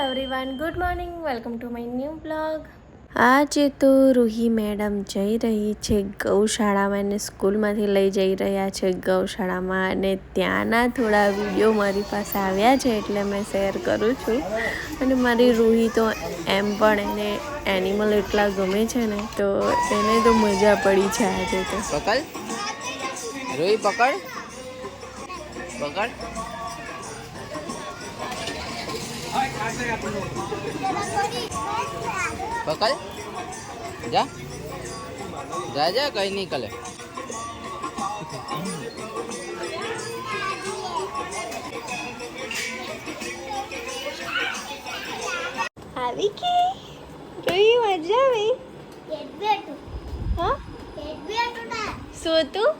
Everyone good morning welcome to my new blog આજે તો Ruhi madam જઈ રહી છે ગૌશાળામાં એને સ્કૂલમાંથી લઈ જઈ રહ્યા છે ગૌશાળામાં અને ત્યાંના થોડા વીડિયો મારી પાસે આવ્યા છે એટલે મેં શેર કરું છું. અને મારી રૂહી તો એમ પણ એને એનિમલ એટલા ગમે છે ને તો એને તો મજા પડી છે આજે તો. પકડ. રૂહી પકડ. પકડ. પકડ. જા. જા જા કઈ નહીં કલે. આવી કે? રૂહી મજા આવી? હા? શું તું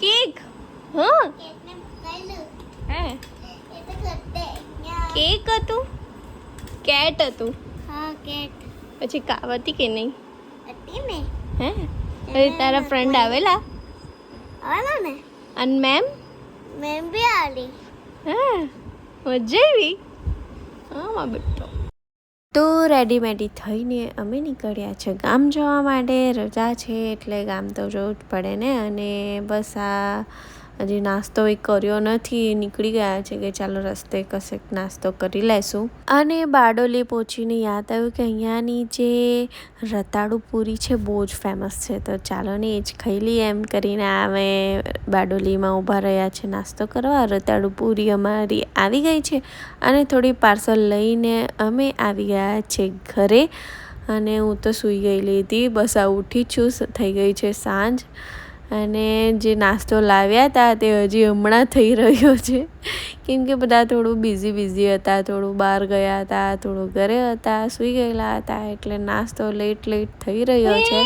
કેક. હા? હે? કેક હતું? કેટ હતું? પછી કાવ હતી કે નહીં? હે? અરે તારા ફ્રેન્ડ આવેલા? ને? અને મેમ હા? મજા આવી? હા મા બેટો. તો રેડીમેડી થઈને અમે નીકળ્યા છે ગામ જવા માટે. રજા છે એટલે ગામ તો જવું જ પડે ને. અને બસ આ હજી નાસ્તો એ કર્યો નથી, નીકળી ગયા છે કે ચાલો રસ્તે કશેક નાસ્તો કરી લેશું. અને બારડોલી પહોંચીને યાદ આવ્યું કે અહીંયાની જે રતાળુ પૂરી છે બહુ જ ફેમસ છે. તો ચાલો ને એ જ ખાઈ લઈએ એમ કરીને અમે બારડોલીમાં ઊભા રહ્યા છે નાસ્તો કરવા. રતાળુ પૂરી અમારી આવી ગઈ છે અને થોડી પાર્સલ લઈને અમે આવી ગયા છે ઘરે. અને હું તો સૂઈ ગયેલી હતી બસ આ ઉઠી છું, થઈ ગઈ છે સાંજ. અને જે નાસ્તો લાવ્યા હતા તે હજી હમણાં થઈ રહ્યો છે. કેમ કે બધા થોડું બિઝી બિઝી હતા થોડું બહાર ગયા હતા થોડું ઘરે હતા સૂઈ ગયેલા હતા એટલે નાસ્તો લેટ લેટ થઈ રહ્યો છે.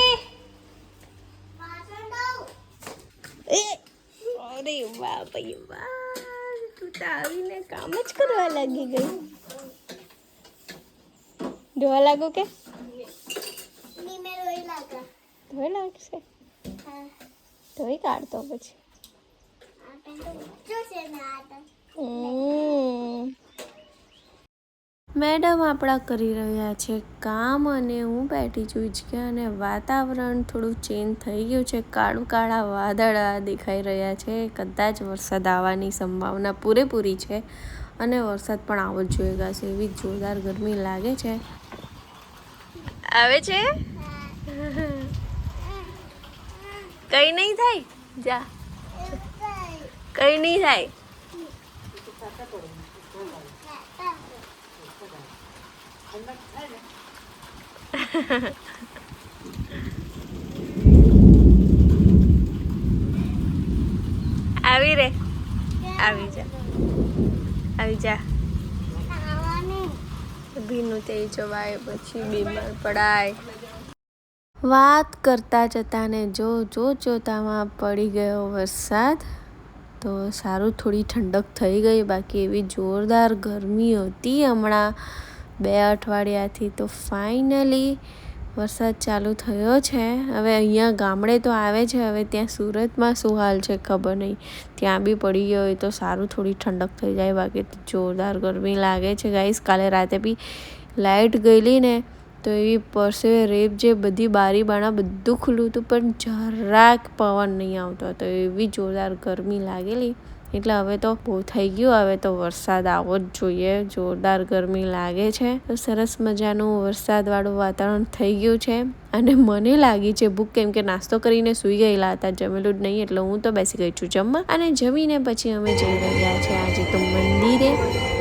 અરે વાહ ભાઈ વાહ તું તો આવીને કામ જ કરવા લાગી ગઈ. ધોવા લાગો કે? ધોઈ લાગશે. ધોઈ કાઢતો પછી. મેડમ આપણા કરી રહ્યા છે કામ અને હું બેઠી છું કે અને વાતાવરણ થોડું ચેન્જ થઈ ગયું છે. કાળું કાળા વાદળા દેખાઈ રહ્યા છે. કદાચ વરસાદ આવવાની સંભાવના પૂરેપૂરી છે અને વરસાદ પણ આવો જ જોઈએ ગાશે એવી જોરદાર ગરમી લાગે છે. આવે છે? કઈ નહીં થાય? જા. કઈ નહીં થાય? આવી રે. આવી જા. આવી જા. ભીનું તે જોવાય પછી બીમાર પડાય. વાત કરતા જતા ને જો જો જોતામાં પડી ગયો વરસાદ, તો સારું થોડી ઠંડક થઈ ગઈ. બાકી એવી જોરદાર ગરમી હતી હમણાં બે અઠવાડિયાથી. તો ફાઇનલી વરસાદ ચાલુ થયો છે. હવે અહીંયા ગામડે તો આવે છે, હવે ત્યાં સુરતમાં શું હાલ છે ખબર નહીં. ત્યાં બી પડી ગયો હોય તો સારું થોડી ઠંડક થઈ જાય. બાકી જોરદાર ગરમી લાગે છે. ગાઈસ, કાલે રાતે બી લાઇટ ગયેલી ને તો એવી પરસે રેપ જે બધી બારી બાણા બધું ખુલ્લું હતું, પણ જરાક પવન નહીં આવતો હતો. એવી જોરદાર ગરમી લાગેલી. એટલે હવે તો બહુ થઈ ગયું. હવે તો વરસાદ આવવો જ જોઈએ. જોરદાર ગરમી લાગે છે. તો સરસ મજાનું વરસાદવાળું વાતાવરણ થઈ ગયું છે. અને મને લાગી છે, ભૂખ કેમ કે નાસ્તો કરીને સૂઈ ગયેલા હતા. જમેલું જ નહીં, એટલે હું તો બેસી ગઈ છું જમવા. અને જમીને પછી અમે જઈ રહ્યા છીએ. આજે તો મંદિરે.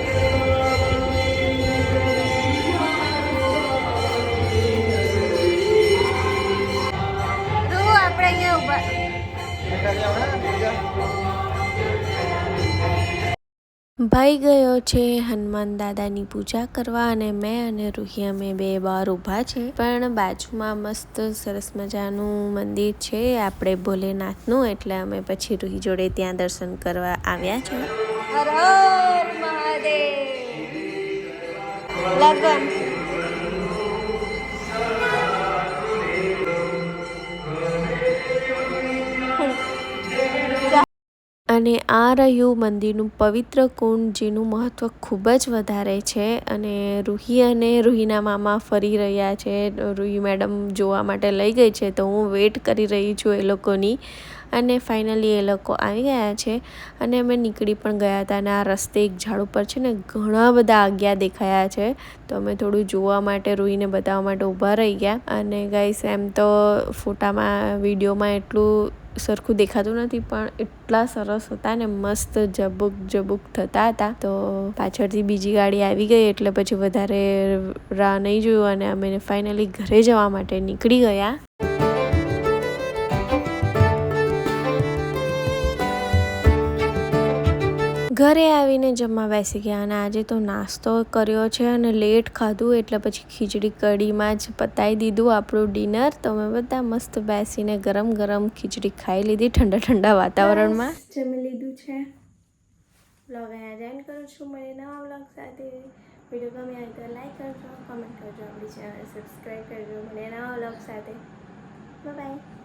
ભાઈ ગયો છે હનુમાન દાદાની પૂજા કરવા અને મેં અને રૂહી અમે બે બાર ઊભા છે. પણ બાજુમાં મસ્ત સરસ મજાનું મંદિર છે. આપણે ભોલેનાથનું, એટલે અમે પછી રૂહી જોડે ત્યાં દર્શન કરવા આવ્યા છે. હર હર મહાદેવ. લગન. અને આ રહ્યું મંદિરનું પવિત્ર કુંડ, જેનું મહત્ત્વ ખૂબ જ વધારે છે અને રૂહી અને રૂહીના મામા ફરી રહ્યા છે. રૂહી મેડમ જોવા માટે લઈ ગઈ છે તો હું વેઇટ કરી રહી છું એ લોકોની અને ફાઇનલી એ લોકો આવી ગયા છે અને અમે નીકળી પણ ગયા હતા અને આ રસ્તે એક ઝાડ ઉપર છે ને ઘણા બધા આગ્યા દેખાયા છે. તો અમે થોડું જોવા માટે, રૂહીને બતાવવા માટે ઊભા રહી ગયા. અને ગાઈસ એમ તો ફોટામાં, વિડીયોમાં એટલું સરખું દેખાતું નથી, પણ એટલા સરસ હતા ને, મસ્ત જબુક જબુક થતા હતા. તો પાછળથી બીજી ગાડી આવી ગઈ, એટલે પછી વધારે રાહ નહીં જોયું અને અમે ફાઇનલી ઘરે જવા માટે નીકળી ગયા. ઘરે આવીને જમવા બેસી ગયા અને આજે તો નાસ્તો કર્યો છે અને લેટ ખાધું એટલે પછી ખીચડી કઢીમાં જ પતાવી દીધું આપણું ડિનર તો અમે બધા મસ્ત બેસીને ગરમ ગરમ ખીચડી ખાઈ લીધી ઠંડા ઠંડા વાતાવરણમાં. જમી લીધું છે. બ્લોગ અહીંયા જોઈન કરું છું. મને નવા બ્લોગ સાથે. વીડિયો ગમે તો લાઈક કરજો કમેન્ટ કરજો, આપણી ચેનલ સબસ્ક્રાઈબ કરજો. મને નવા બ્લોગ સાથે. બાય